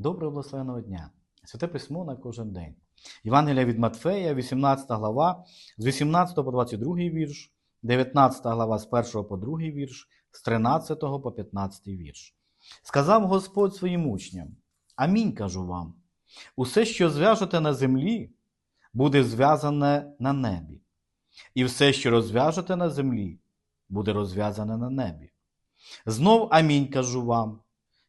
Доброго благословеного дня! Святе письмо на кожен день. Євангелія від Матфея, 18 глава, з 18 по 22 вірш, 19 глава з 1 по 2 вірш, з 13 по 15 вірш. Сказав Господь своїм учням: Амінь кажу вам. Усе, що зв'яжете на землі, буде зв'язане на небі, і все, що розв'яжете на землі, буде розв'язане на небі. Знов амінь кажу вам.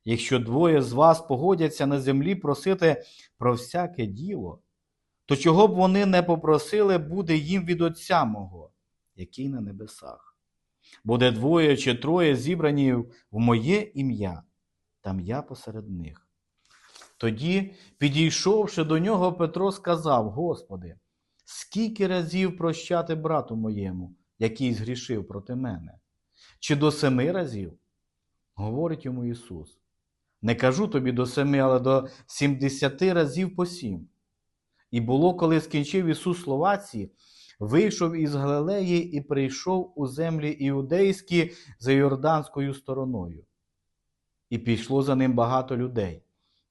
Якщо двоє з вас погодяться на землі просити про всяке діло, то чого б вони не попросили, буде їм від Отця мого, який на небесах. Буде двоє чи троє зібрані в моє ім'я, там я посеред них. Тоді, підійшовши до нього, Петро сказав: Господи, скільки разів прощати брату моєму, який згрішив проти мене? Чи до семи разів? Говорить йому Ісус. Не кажу тобі до семи, але до сімдесяти разів по сім. І було, коли скінчив Ісус слова ці, вийшов із Галилеї і прийшов у землі іудейські за Йорданською стороною. І пішло за ним багато людей,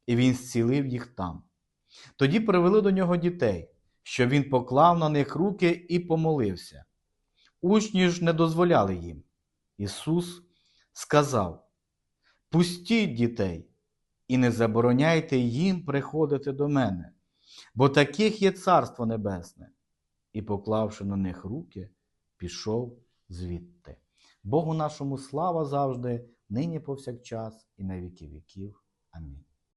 і він зцілив їх там. Тоді привели до нього дітей, що він поклав на них руки і помолився. Учні ж не дозволяли їм. Ісус сказав: Пустіть дітей і не забороняйте їм приходити до мене, бо таких є Царство Небесне. І, поклавши на них руки, пішов звідти. Богу нашому слава завжди, нині повсякчас і на віки віків. Амінь.